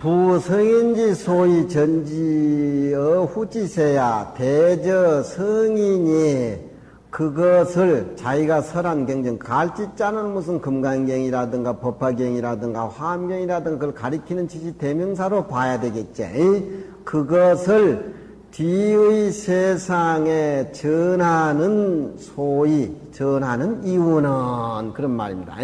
부성인지 소위 전지어 후지세야 대저 성인이 그것을 자기가 설한 경전 갈짓자는 무슨 금강경이라든가 법화경이라든가 화엄경이라든가 그걸 가리키는 지시 대명사로 봐야 되겠지. 그것을 뒤의 세상에 전하는 소위 전하는 이유는 그런 말입니다.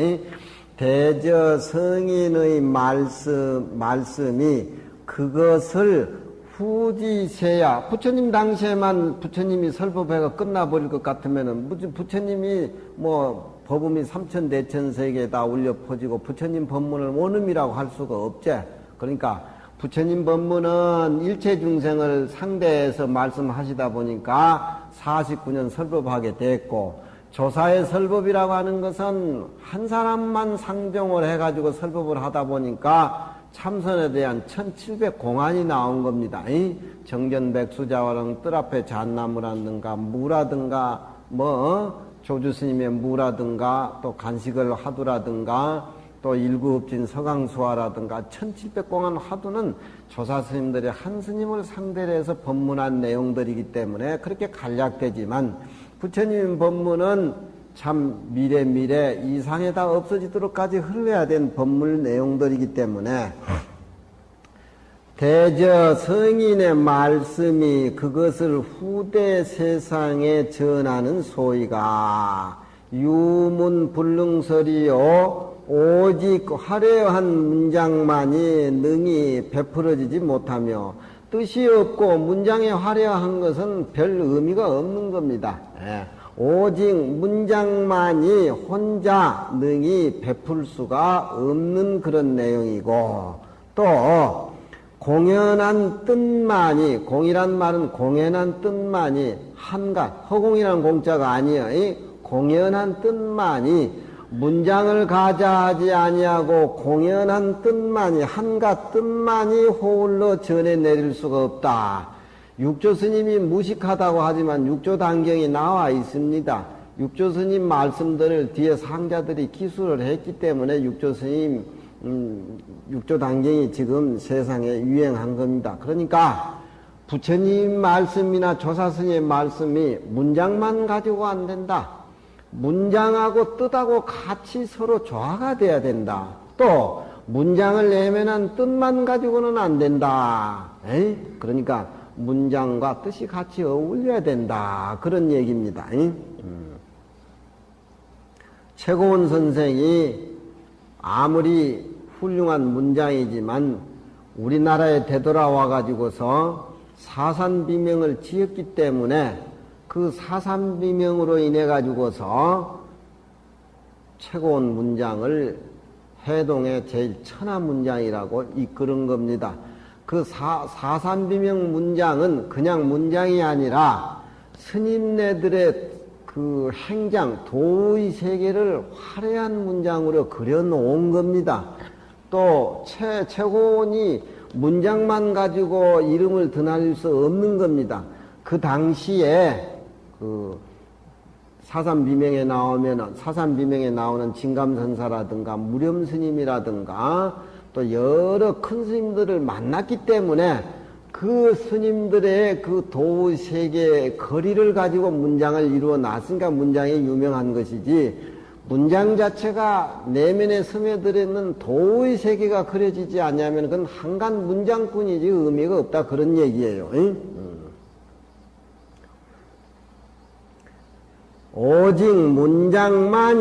대저 성인의 말씀 말씀이 그것을 후지세야 부처님 당시에만 부처님이 설법회가 끝나버릴 것 같으면은 부처님이 뭐 법음이 삼천 대천 세계에 다 울려 퍼지고 부처님 법문을 원음이라고 할 수가 없지. 그러니까 부처님 법문은 일체 중생을 상대해서 말씀하시다 보니까 49년 설법하게 됐고 조사의 설법이라고 하는 것은 한 사람만 상정을 해가지고 설법을 하다 보니까 참선에 대한 1700 공안이 나온 겁니다. 정전백수자와랑 뜰 앞에 잣나무라든가 무라든가 뭐 조주 스님의 무라든가 또 간식을 하두라든가 또 일구업진 서강수화라든가 1700 공안 하두는 조사 스님들이 한 스님을 상대로 해서 법문한 내용들이기 때문에 그렇게 간략되지만 부처님 법문은 참 미래 미래 이상에 다 없어지도록까지 흘러야 된 법물 내용들이기 때문에 대저 성인의 말씀이 그것을 후대 세상에 전하는 소위가 유문불능설이요 오직 화려한 문장만이 능히 베풀어지지 못하며 뜻이 없고 문장에 화려한 것은 별 의미가 없는 겁니다. 예. 오직 문장만이 혼자 능히 베풀 수가 없는 그런 내용이고 또 공연한 뜻만이 공이란 말은 공연한 뜻만이 한갓 허공이란 공자가 아니에요. 공연한 뜻만이 문장을 가자하지 아니하고 공연한 뜻만이 한갓 뜻만이 호울러 전해 내릴 수가 없다. 육조 스님이 무식하다고 하지만 육조 단경이 나와 있습니다. 육조 스님 말씀들을 뒤에 상자들이 기술을 했기 때문에 육조 스님 음, 육조 단경이 지금 세상에 유행한 겁니다. 그러니까 부처님 말씀이나 조사 스님의 말씀이 문장만 가지고 안 된다. 문장하고 뜻하고 같이 서로 조화가 돼야 된다. 또 문장을 내면한 뜻만 가지고는 안 된다. 에이? 그러니까 문장과 뜻이 같이 어울려야 된다. 그런 얘기입니다. 음. 최고원 선생이 아무리 훌륭한 문장이지만 우리나라에 되돌아와 가지고서 사산비명을 지었기 때문에 그 사산비명으로 인해 가지고서 최고원 문장을 해동의 제일 천하 문장이라고 이끄는 겁니다. 그 사, 사산비명 문장은 그냥 문장이 아니라 스님네들의 그 행장, 도의 세계를 화려한 문장으로 그려놓은 겁니다. 또 최, 최고원이 문장만 가지고 이름을 드날릴 수 없는 겁니다. 그 당시에 그 사산 비명에 나오면 사산 비명에 나오는 진감선사라든가 무렴스님이라든가 또 여러 큰 스님들을 만났기 때문에 그 스님들의 그 도의 세계의 거리를 가지고 문장을 이루어 놨으니까 문장이 유명한 것이지 문장 자체가 내면에 스며들있는 도의 세계가 그려지지 않냐면 그건 한간 문장뿐이지 의미가 없다 그런 얘기예요. 응? 오직 문장만이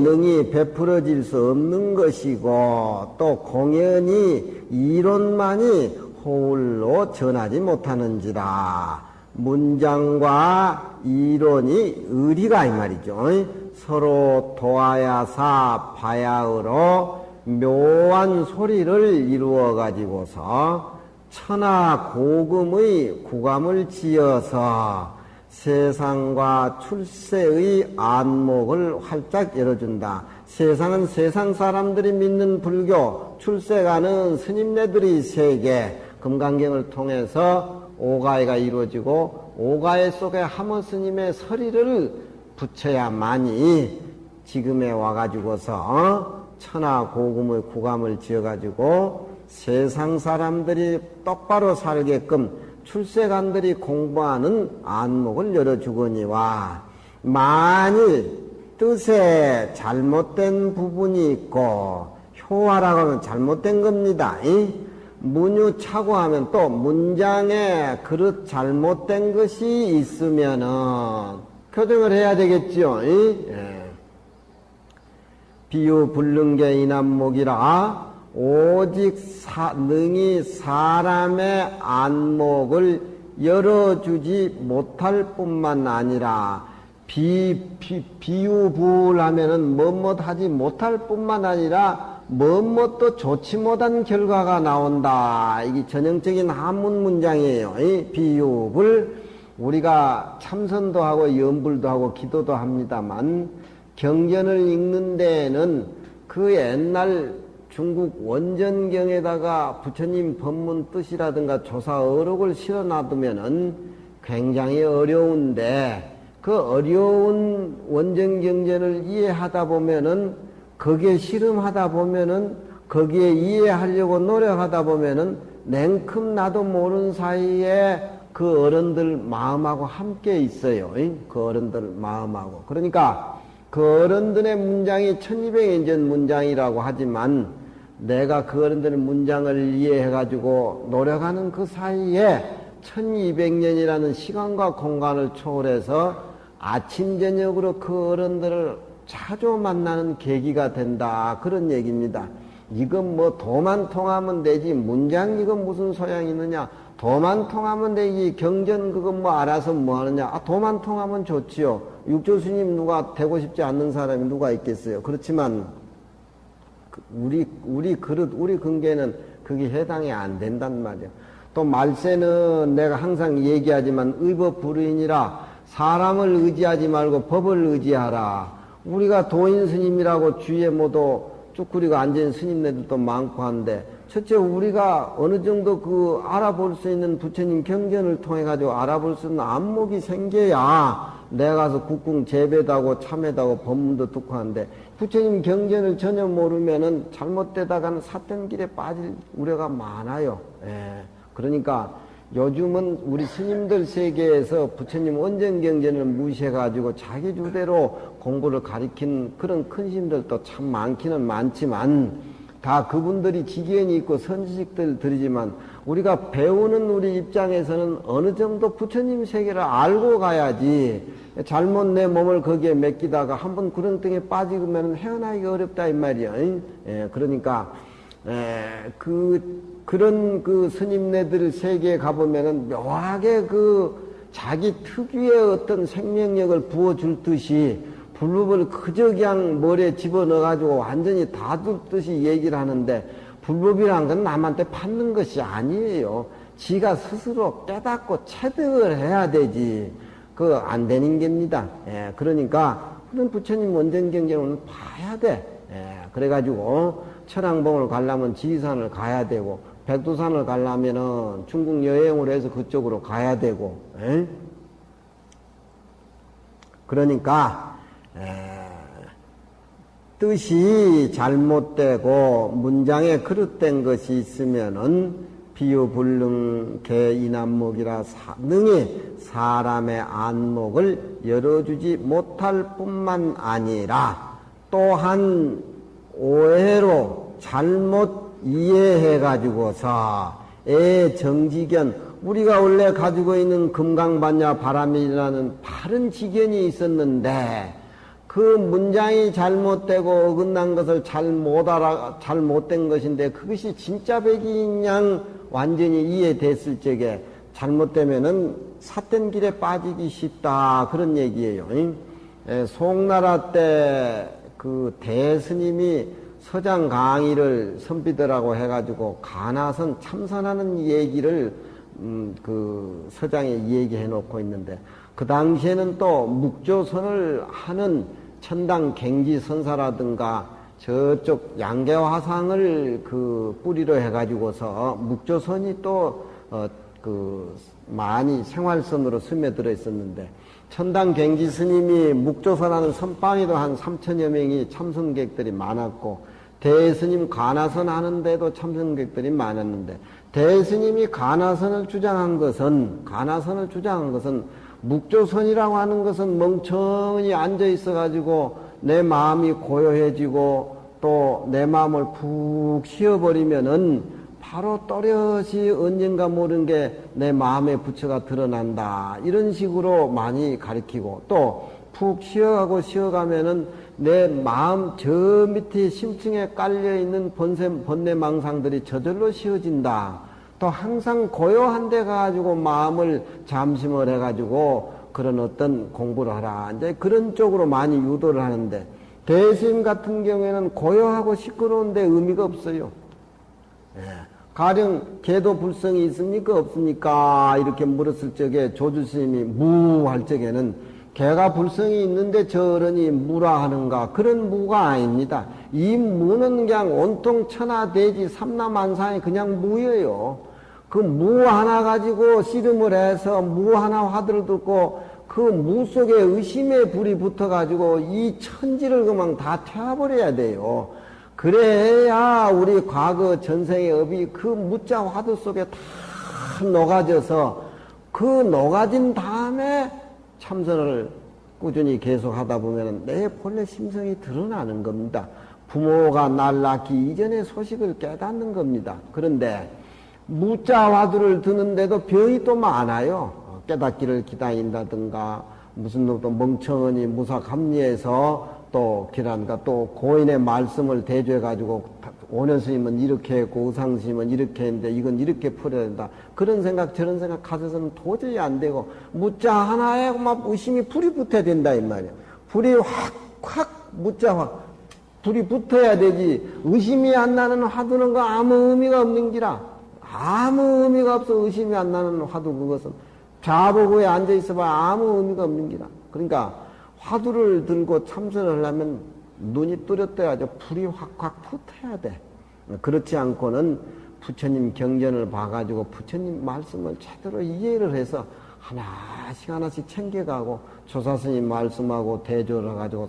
능히 베풀어질 수 없는 것이고 또 공연이 이론만이 홀로 전하지 못하는지라 문장과 이론이 의리가 이 말이죠. 서로 도하야사 바야으로 묘한 소리를 이루어 가지고서 천하 고금의 구감을 지어서 세상과 출세의 안목을 활짝 열어준다. 세상은 세상 사람들이 믿는 불교, 출세가는 스님네들의 세계, 금강경을 통해서 오가회가 이루어지고 오가회 속에 하모 스님의 서리를 붙여야만이 지금에 와가지고서 천하 고금의 구감을 지어가지고 세상 사람들이 똑바로 살게끔 출세관들이 공부하는 안목을 열어주거니와 만일 뜻에 잘못된 부분이 있고 효화라고 하면 잘못된 겁니다. 이? 문유차고 하면 또 문장에 그릇 잘못된 것이 있으면은 교정을 해야 되겠죠. 이? 예. 비유 불능계 이남목이라 오직 사, 능히 사람의 안목을 열어주지 못할 뿐만 아니라 비, 비, 비유불하면은 뭐뭇 하지 못할 뿐만 아니라 뭐뭇도 좋지 못한 결과가 나온다. 이게 전형적인 한문 문장이에요. 이 비유불 우리가 참선도 하고 연불도 하고 기도도 합니다만 경전을 읽는 데에는 그 옛날 중국 원전경에다가 부처님 법문 뜻이라든가 조사 어록을 실어 놔두면은 굉장히 어려운데 그 어려운 원전 경전을 이해하다 보면은 거기에 실험하다 보면은 거기에 이해하려고 노력하다 보면은 냉큼 나도 모르는 사이에 그 어른들 마음하고 함께 있어요. 그 어른들 마음하고. 그러니까 그 어른들의 문장이 1200년 전 문장이라고 하지만 내가 그 어른들의 문장을 이해해가지고 노력하는 그 사이에 1200년이라는 시간과 공간을 초월해서 아침, 저녁으로 그 어른들을 자주 만나는 계기가 된다. 그런 얘기입니다. 이건 뭐 도만 통하면 되지. 문장 이건 무슨 소양이 있느냐. 도만 통하면 되지. 경전 그건 뭐 알아서 뭐 하느냐. 아, 도만 통하면 좋지요. 육조 스님 누가 되고 싶지 않는 사람이 누가 있겠어요. 그렇지만 우리 우리 그릇 우리 근계는 그게 해당이 안 된단 말이야. 또 말세는 내가 항상 얘기하지만 의법 불의인이라 사람을 의지하지 말고 법을 의지하라. 우리가 도인 스님이라고 주위에 모두 쭈꾸리가 앉은 스님네들도 많고 한데 첫째 우리가 어느 정도 그 알아볼 수 있는 부처님 경전을 통해 가지고 알아볼 수 있는 안목이 생겨야 내가 가서 국궁 재배다고 참회다고 법문도 듣고 하는데 부처님 경전을 전혀 모르면은 잘못되다가는 삿된 길에 빠질 우려가 많아요. 예. 그러니까 요즘은 우리 스님들 세계에서 부처님 원전 경전을 무시해가지고 자기 주대로 공부를 가리킨 그런 큰 스님들도 참 많기는 많지만 다 그분들이 지견이 있고 선지식들 들이지만 우리가 배우는 우리 입장에서는 어느 정도 부처님 세계를 알고 가야지 잘못 내 몸을 거기에 맡기다가 한 번 구렁텅이에 빠지면 헤어나기가 어렵다 이 말이야. 예, 그러니까 에, 그 그런 그 스님네들 세계에 가보면은 묘하게 그 자기 특유의 어떤 생명력을 부어줄 듯이 불법을 그저 그냥 머리에 집어넣어가지고 완전히 다둘 듯이 얘기를 하는데 불법이란 건 남한테 받는 것이 아니에요. 지가 스스로 깨닫고 체득을 해야 되지. 그 안 되는 겁니다. 예, 그러니까 그런 부처님 원전 경전은 봐야 돼. 예, 그래가지고 천왕봉을 가려면 지리산을 가야 되고 백두산을 가려면은 중국 여행을 해서 그쪽으로 가야 되고. 에? 그러니까 에, 뜻이 잘못되고 문장에 그릇된 것이 있으면은 비유불능 개인안목이라 능히 사람의 안목을 열어주지 못할 뿐만 아니라 또한 오해로 잘못 이해해 가지고서 애 정지견 우리가 원래 가지고 있는 금강반야 바람이라는 바른 지견이 있었는데 그 문장이 잘못되고 어긋난 것을 잘 못 알아 잘 못된 것인데 그것이 진짜 백이냐 완전히 이해됐을 적에 잘못되면은 삿된 길에 빠지기 쉽다 그런 얘기예요. 송나라 때 그 대스님이 서장 강의를 선비들하고 해가지고 가나선 참선하는 얘기를 음, 그 서장에 얘기해 놓고 있는데 그 당시에는 또 묵조선을 하는 천당 갱지 선사라든가 저쪽 양계화상을 그 뿌리로 해가지고서 묵조선이 또 어, 그 많이 생활선으로 스며들어 있었는데 천당 갱지 스님이 묵조선하는 선방에도 한 3천여 명이 참선객들이 많았고 대스님 가나선 하는데도 참선객들이 많았는데 대스님이 가나선을 주장한 것은 가나선을 주장한 것은 묵조선이라고 하는 것은 멍청히 앉아 있어 가지고 내 마음이 고요해지고 또 내 마음을 푹 쉬어버리면은 바로 또렷이 언젠가 모르는 게 내 마음의 부처가 드러난다. 이런 식으로 많이 가르치고 또 푹 쉬어가고 쉬어가면은 내 마음 저 밑에 심층에 깔려 있는 번세, 번뇌망상들이 저절로 쉬어진다. 또 항상 고요한 데 가지고 마음을 잠심을 해가지고 그런 어떤 공부를 하라. 이제 그런 쪽으로 많이 유도를 하는데 대심 같은 경우에는 고요하고 시끄러운데 의미가 없어요. 예. 가령 개도 불성이 있습니까 없습니까 이렇게 물었을 적에 조주스님이 무 할 적에는 개가 불성이 있는데 저러니 무라 하는가 그런 무가 아닙니다 이 무는 그냥 온통 천하 대지 삼라만상이 그냥 무예요 그 무 하나 가지고 씨름을 해서 무 하나 화두를 듣고 그 무 속에 의심의 불이 붙어 가지고 이 천지를 그만 다 태워버려야 돼요 그래야 우리 과거 전생의 업이 그 무자 화두 속에 다 녹아져서 그 녹아진 다음에 참선을 꾸준히 계속 하다 보면 내 본래 심성이 드러나는 겁니다. 부모가 날 낳기 이전의 소식을 깨닫는 겁니다. 그런데 무자 화두를 드는데도 병이 또 많아요. 깨닫기를 기다린다든가 무슨 또 멍청하니 무사감리해서 또 기란가 또 고인의 말씀을 대조해 가지고 오년 스님은 이렇게 했고 의상 스님은 이렇게 했는데 이건 이렇게 풀어야 된다. 그런 생각 저런 생각 가져서는 도저히 안 되고 무자 하나에 막 의심이 불이 붙어야 된다 이 말이야 불이 확확 무자 확 불이 붙어야 되지. 의심이 안 나는 화두는 거 아무 의미가 없는 기라 아무 의미가 없어 의심이 안 나는 화두 그것은 좌보고에 앉아 있어봐 아무 의미가 없는 기라 그러니까 화두를 들고 참선을 하려면 눈이 뚜렷해야죠. 불이 확확 붙어야 돼. 그렇지 않고는 부처님 경전을 봐가지고 부처님 말씀을 제대로 이해를 해서 하나씩 하나씩 챙겨가고 조사스님 말씀하고 대조를 해가지고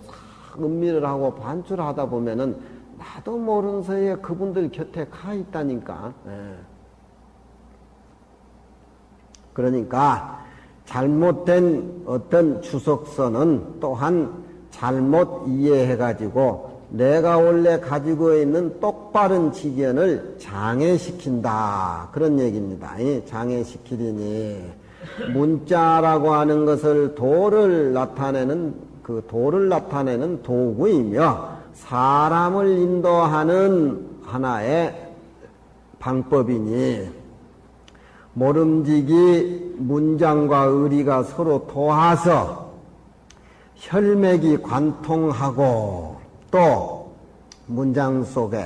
음미를 하고 반출을 하다 보면은 나도 모르는 사이에 그분들 곁에 가 있다니까. 예. 그러니까 잘못된 어떤 주석서는 또한 잘못 이해해가지고 내가 원래 가지고 있는 똑바른 지견을 장애시킨다. 그런 얘기입니다. 장애시키리니. 문자라고 하는 것을 도를 나타내는, 그 도를 나타내는 도구이며 사람을 인도하는 하나의 방법이니 모름지기 문장과 의리가 서로 도와서 혈맥이 관통하고 또 문장 속에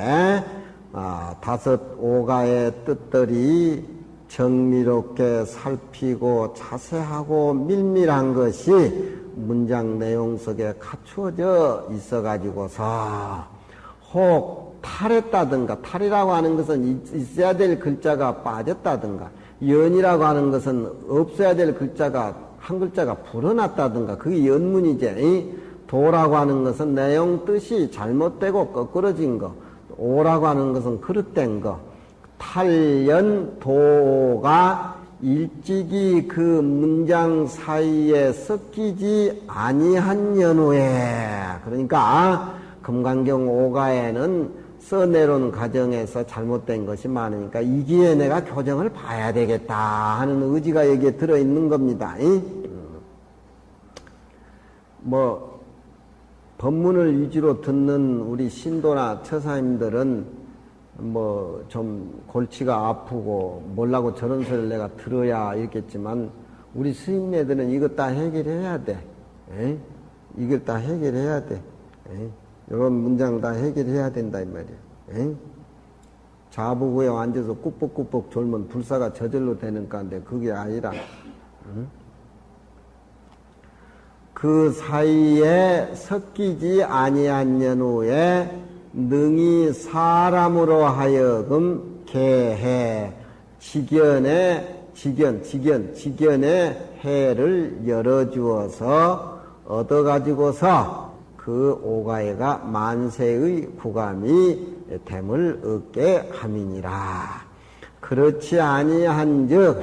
아, 다섯 오가의 뜻들이 정밀롭게 살피고 자세하고 밀밀한 것이 문장 내용 속에 갖추어져 있어 가지고서 혹 탈했다든가 탈이라고 하는 것은 있어야 될 글자가 빠졌다든가 연이라고 하는 것은 없어야 될 글자가 한 글자가 불어났다든가 그게 연문이지. 도라고 하는 것은 내용 뜻이 잘못되고 거꾸러진 거. 오라고 하는 것은 그릇된 거. 탈연 도가 일찍이 그 문장 사이에 섞이지 아니한 연후에 그러니까 금강경 오가에는 써내려온 과정에서 잘못된 것이 많으니까 이 기회에 내가 교정을 봐야 되겠다 하는 의지가 여기에 들어있는 겁니다. 뭐 법문을 위주로 듣는 우리 신도나 처사님들은 뭐 좀 골치가 아프고 몰라고 저런 소리를 내가 들어야 있겠지만 우리 스님네들은 이것 다 해결해야 돼. 이걸 다 해결해야 돼. 에이? 이런 문장 다 해결해야 된다 이 말이야. 자부구에 앉아서 꾹뻑꾹뻑 졸면 불사가 저절로 되는 가운데 그게 아니라 응? 그 사이에 섞이지 아니한 연후에 능히 사람으로 하여금 개해 지견의 지견 지견 지견의 해를 열어주어서 얻어가지고서 그 오가에가 만세의 구감이 됨을 얻게 함이니라. 그렇지 아니한즉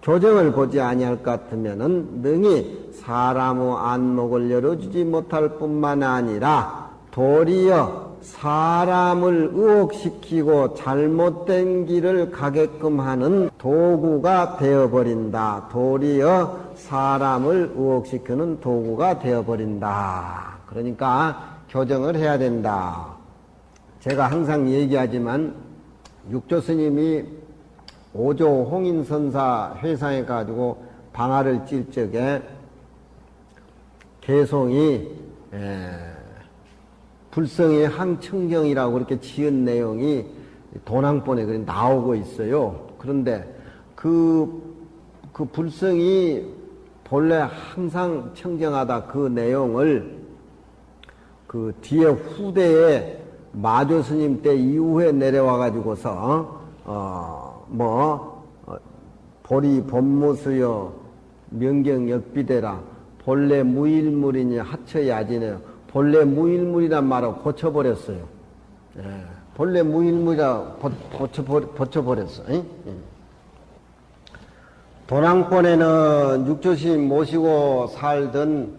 교정을 보지 아니할 것 같으면은 능히 사람의 안목을 열어주지 못할 뿐만 아니라 도리어 사람을 의혹시키고 잘못된 길을 가게끔 하는 도구가 되어버린다. 도리어 사람을 의혹시키는 도구가 되어버린다. 그러니까 교정을 해야 된다. 제가 항상 얘기하지만 육조 스님이 오조 홍인선사 회상에 가지고 방화를 찔 적에 개송이 에, 불성의 항청경이라고 그렇게 지은 내용이 도낭본에 그렇게 나오고 있어요. 그런데 그, 그 불성이 본래 항상 청정하다 그 내용을 그 뒤에 후대에 마조 스님 때 이후에 내려와 가지고서 어, 뭐 어, 보리 법무수여 명경 역비대라 본래 무일물이니 하처 야지네요. 본래 무일물이란 말을 고쳐버렸어요. 예, 본래 무일물이라 고쳐버렸어. 예? 도낭본에는 육조심 모시고 살던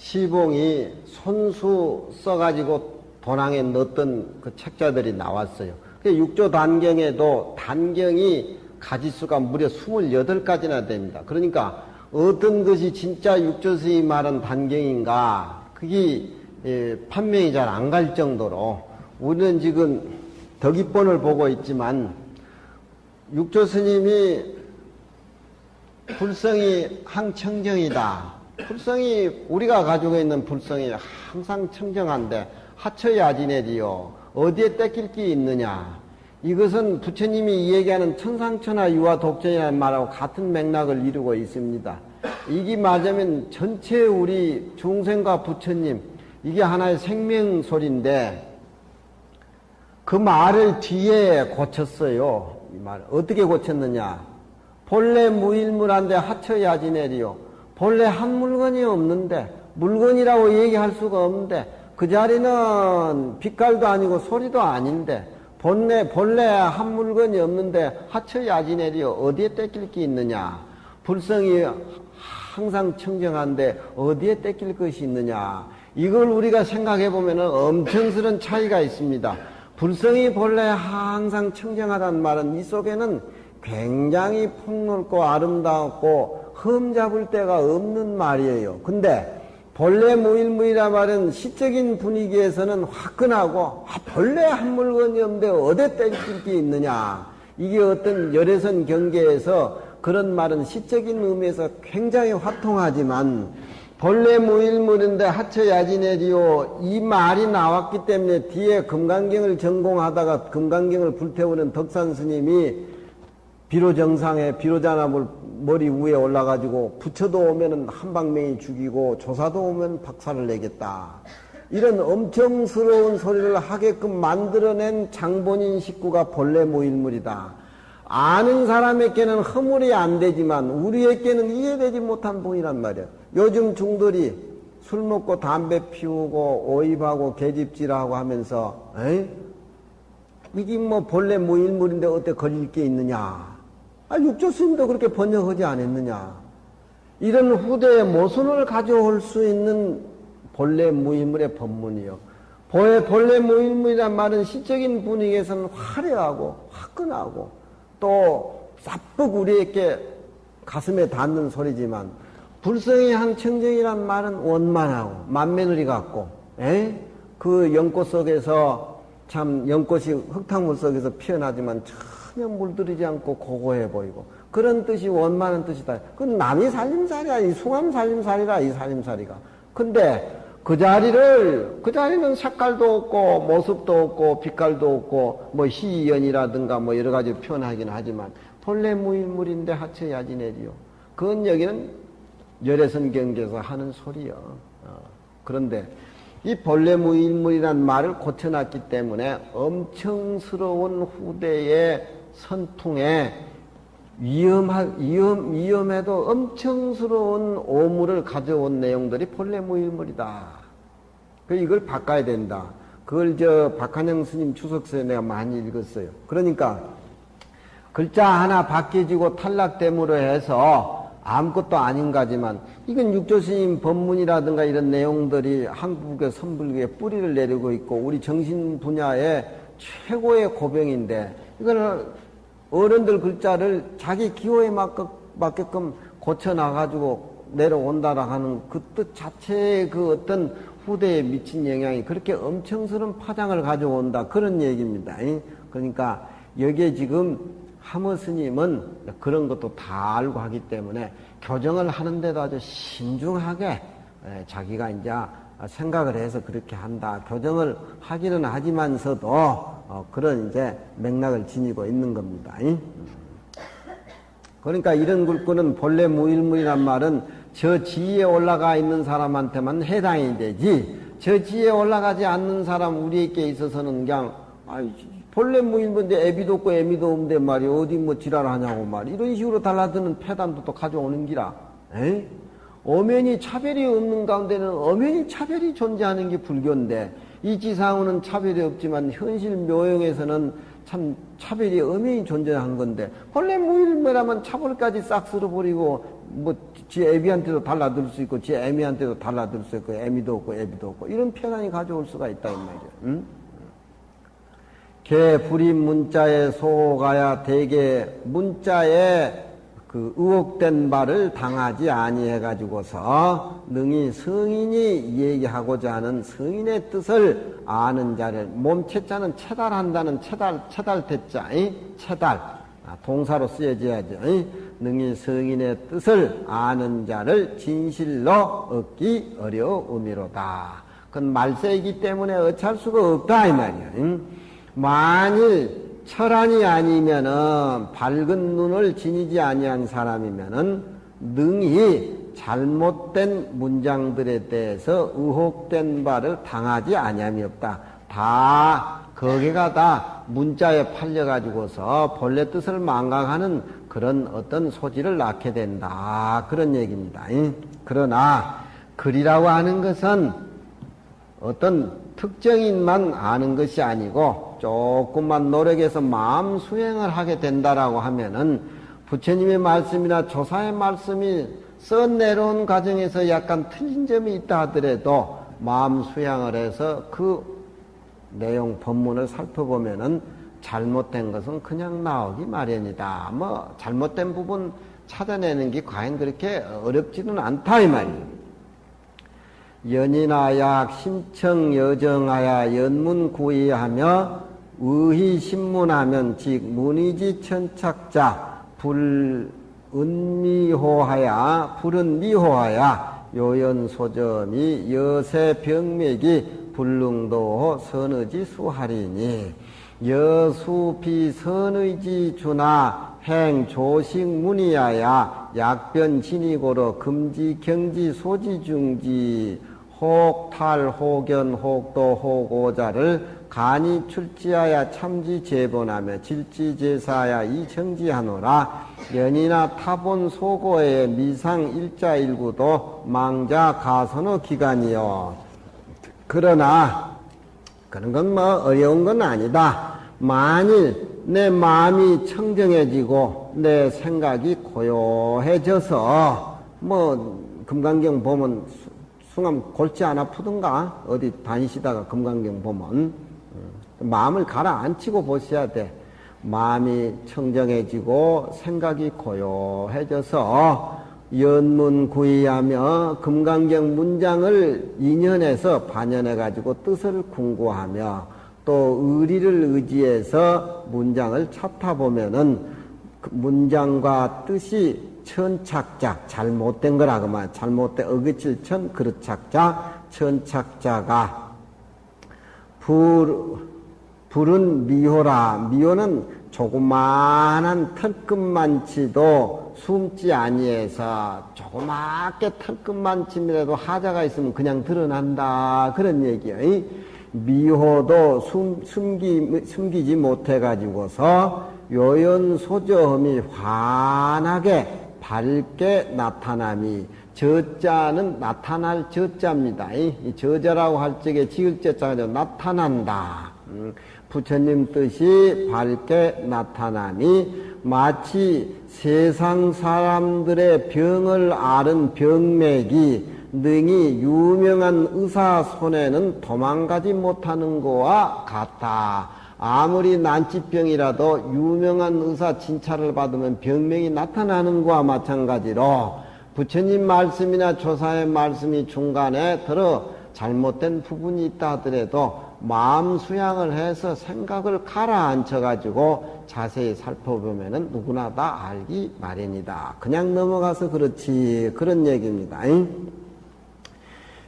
시봉이 손수 써가지고 도낭에 넣었던 그 책자들이 나왔어요. 그 육조 단경에도 단경이 가지수가 무려 28가지나 됩니다. 그러니까 어떤 것이 진짜 육조스이 말한 단경인가 그게 예, 판명이 잘 안 갈 정도로 우리는 지금 덕이본을 보고 있지만 육조 스님이 불성이 항청정이다. 불성이 우리가 가지고 있는 불성이 항상 청정한데 하처야지네디요. 어디에 떼낄 게 있느냐? 이것은 부처님이 얘기하는 천상천하 유화 독전이라는 말하고 같은 맥락을 이루고 있습니다. 이게 맞으면 전체 우리 중생과 부처님 이게 하나의 생명소리인데 그 말을 뒤에 고쳤어요. 이 말 어떻게 고쳤느냐? 본래 무일물한데 하처야지네리요. 본래 한 물건이 없는데 물건이라고 얘기할 수가 없는데 그 자리는 빛깔도 아니고 소리도 아닌데 본래 본래 한 물건이 없는데 하처 야지네리요. 어디에 떼낄 게 있느냐? 불성이 항상 청정한데 어디에 떼낄 것이 있느냐? 이걸 우리가 생각해 보면 엄청스러운 차이가 있습니다. 불성이 본래 항상 청정하다는 말은 이 속에는 굉장히 폭넓고 아름답고 흠 잡을 데가 없는 말이에요. 근데 본래 무일무이라 말은 시적인 분위기에서는 화끈하고 아, 본래 한 물건이 없는데 어디 땡길 게 있느냐. 이게 어떤 열애선 경계에서 그런 말은 시적인 의미에서 굉장히 화통하지만 본래 무일물인데 하처 야지내리요 이 말이 나왔기 때문에 뒤에 금강경을 전공하다가 금강경을 불태우는 덕산 스님이 비로정상에 비로자나물 머리 위에 올라가지고 부처도 오면은 한방맹이 죽이고 조사도 오면 박살을 내겠다. 이런 엄청스러운 소리를 하게끔 만들어낸 장본인 식구가 본래 무일물이다. 아는 사람에게는 허물이 안 되지만 우리에게는 이해되지 못한 분이란 말이야. 요즘 중들이 술 먹고 담배 피우고 오입하고 계집질하고 하면서 에이? 이게 뭐 본래 무일물인데 어때 걸릴 게 있느냐? 아, 육조 스님도 그렇게 번역하지 않았느냐? 이런 후대의 모순을 가져올 수 있는 본래 무일물의 법문이요. 본래 무일물이란 말은 시적인 분위기에서는 화려하고 화끈하고 또 싹둑 우리에게 가슴에 닿는 소리지만 불성의 한 청정이란 말은 원만하고 만며느리 같고 에? 그 연꽃 속에서 참 연꽃이 흙탕물 속에서 피어나지만 전혀 물들이지 않고 고고해 보이고 그런 뜻이 원만한 뜻이다. 그건 남이 살림살이야. 이 숭암 살림살이라 이 살림살이가. 근데 그 자리를 그 자리는 색깔도 없고 모습도 없고 빛깔도 없고 뭐 희연이라든가 뭐 여러 가지 표현하긴 하지만 본래 무일물인데 하처야지내리요. 그건 여기는 열애선 경계에서 하는 소리요. 어. 그런데 이 본래 무일물이란 말을 고쳐놨기 때문에 엄청스러운 후대의 선풍에 위험하, 위험, 위험해도 엄청스러운 오물을 가져온 내용들이 본래 무일물이다. 그 이걸 바꿔야 된다. 그걸 저 박한영 스님 추석서에 내가 많이 읽었어요. 그러니까 글자 하나 바뀌어지고 탈락됨으로 해서 아무것도 아닌 가지만 이건 육조 스님 법문이라든가 이런 내용들이 한국의 선불교에 뿌리를 내리고 있고 우리 정신 분야의 최고의 고병인데 이걸 어른들 글자를 자기 기호에 맞게, 맞게끔 고쳐나가지고 내려온다라 하는 그 뜻 자체의 그 어떤 후대에 미친 영향이 그렇게 엄청스러운 파장을 가져온다. 그런 얘기입니다. 이? 그러니까 여기에 지금 하머 스님은 그런 것도 다 알고 하기 때문에 교정을 하는데도 아주 신중하게 에, 자기가 이제 생각을 해서 그렇게 한다. 교정을 하기는 하지만서도 어, 그런 이제 맥락을 지니고 있는 겁니다. 이? 그러니까 이런 글귀는 본래 무일무이란 말은 저 지위에 올라가 있는 사람한테만 해당이 되지 저 지위에 올라가지 않는 사람 우리에게 있어서는 그냥 아이 본래 무일무인데 애비도 없고 애미도 없는데 말이 어디 뭐 지랄하냐고 말 이런 식으로 달라드는 패단도 또 가져오는 기라 에이? 엄연히 차별이 없는 가운데는 엄연히 차별이 존재하는 게 불교인데 이 지상으로는 차별이 없지만 현실 묘형에서는 참 차별이 엄연히 존재한 건데 본래 무일무라면 차별까지 싹 쓸어버리고 뭐지 애비한테도 달라들 수 있고 지 애미한테도 달라들 수 있고 애미도 없고 애비도 없고 이런 편안이 가져올 수가 있다 이 말이죠. 응? 개 불임 문자에 소가야 대개 문자에 그 의혹된 바를 당하지 아니해 가지고서 능히 성인이 얘기하고자 하는 성인의 뜻을 아는 자를 몸체자는 체달한다는 체달 체달 대자 체달 아, 동사로 쓰여져야죠. 능히 성인의 뜻을 아는 자를 진실로 얻기 어려움이로다. 그건 말세이기 때문에 어찌할 수가 없다 이 말이야. 만일 철안이 아니면은 밝은 눈을 지니지 아니한 사람이면은 능히 잘못된 문장들에 대해서 의혹된 바를 당하지 아니함이 없다. 다 거기가 다 문자에 팔려 가지고서 본래 뜻을 망각하는 그런 어떤 소지를 낳게 된다. 그런 얘기입니다. 그러나 글이라고 하는 것은 어떤 특정인만 아는 것이 아니고 조금만 노력해서 마음 수행을 하게 된다라고 하면은 부처님의 말씀이나 조사의 말씀이 써 내려온 과정에서 약간 틀린 점이 있다 하더라도 마음 수양을 해서 그 내용 본문을 살펴보면은 잘못된 것은 그냥 나오기 마련이다. 뭐 잘못된 부분 찾아내는 게 과연 그렇게 어렵지는 않다 이 말이에요. 연인하약 심청 여정하야 연문 구의하며 의희 신문하면 즉 문의지 천착자 불은미호하야 불은미호하야 요연소점이 여세 병맥이 불능도 선의지 수하리니. 여수비 선의지 주나 행 조식 문의하야 약변 진이고로 금지 경지 소지 중지 혹탈 혹연 혹도 혹오자를 간이 출지하여 참지 제본하며 질지 제사하여 이청지하노라. 연이나 타본 소고의 미상 일자 일구도 망자 가선의 기간이요. 그러나 그런 건 뭐 어려운 건 아니다. 만일 내 마음이 청정해지고 내 생각이 고요해져서 뭐 금강경 보면 숭암 골치 안 아프던가? 어디 다니시다가 금강경 보면 마음을 가라앉히고 보셔야 돼. 마음이 청정해지고 생각이 고요해져서 연문 구의하며 금강경 문장을 인연해서 반연해 가지고 뜻을 궁구하며 또 의리를 의지해서 문장을 찾다 보면은 그 문장과 뜻이 천착자 잘못된 거라 그만 잘못된 어긋질 천 그릇착자 천착자가 불 불은 미호라 미호는 조그마한 털끝만치도 숨지 아니해서 조그맣게 털끝만치이라도 하자가 있으면 그냥 드러난다 그런 얘기예요. 미호도 숨, 숨기, 숨기지 못해가지고서 요연소저음이 환하게 밝게 나타남이 저자는 나타날 저자입니다. 이, 이 저자라고 할 적에 지을 저자가 나타난다. 음, 부처님 뜻이 밝게 나타나니 마치 세상 사람들의 병을 앓은 병맥이 능히 유명한 의사 손에는 도망가지 못하는 거와 같다. 아무리 난치병이라도 유명한 의사 진찰을 받으면 병명이 나타나는 거와 마찬가지로 부처님 말씀이나 조사의 말씀이 중간에 들어 잘못된 부분이 있다 하더라도 마음 수양을 해서 생각을 가라앉혀 가지고 자세히 살펴보면은 누구나 다 알기 마련이다. 그냥 넘어가서 그렇지 그런 얘기입니다. 잉?